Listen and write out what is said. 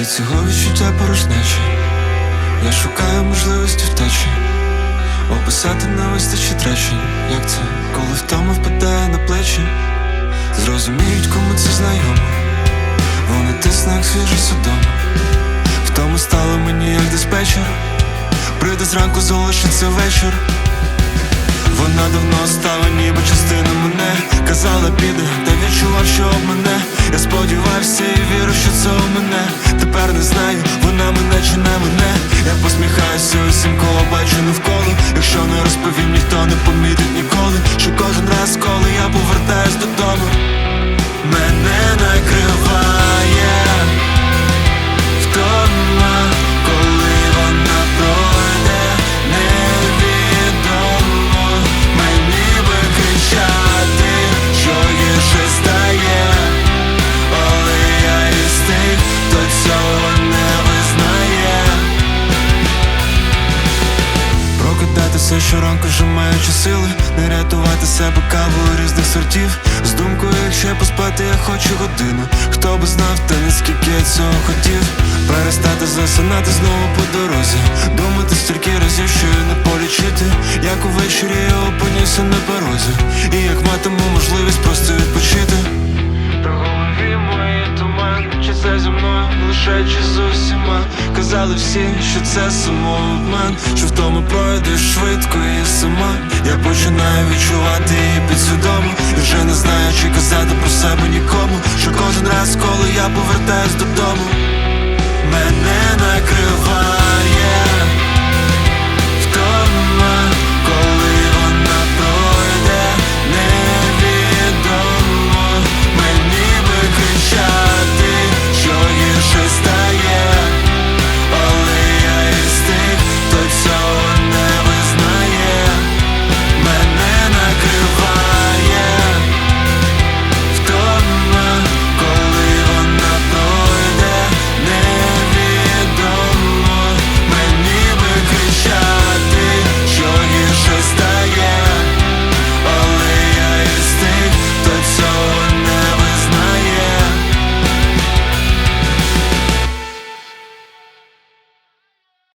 Від цього відчуття порожнечі Я шукаю можливості втечі. Описати не вистачить речень Як це, коли втома впадає на плечі? Зрозуміють, кому це знайомо. Вони тисне, як свіжий судом Втома стало мені як диспетчер. Прийде зранку, залишиться вечір. Вона давно стала ніби частина мене. Казала піде, та відчував, що об мене. Я сподівався і вірю, що це у мене навколо Якщо не розповім, ніхто не помітить Прокидатися щоранку, вже маючи сили. Не рятувати себе кавою різних сортів. З думкою, якщо поспати, я хочу годину. Хто би знав, та наскільки я цього хотів. Перестати засинати знову по дорозі. Думати стільки разів, що і не полічити. Як увечері я опинюся на порозі. І як матиму можливість просто відпочити. Та голові мої туман Чи це зі мною лише чи Казали всі, що це самообман Що в тому пройдеш швидко і сама. Я починаю відчувати її підсвідомо І вже не знаю, чи казати про себе нікому Що кожен раз, коли я повертаюсь додому Мене накриває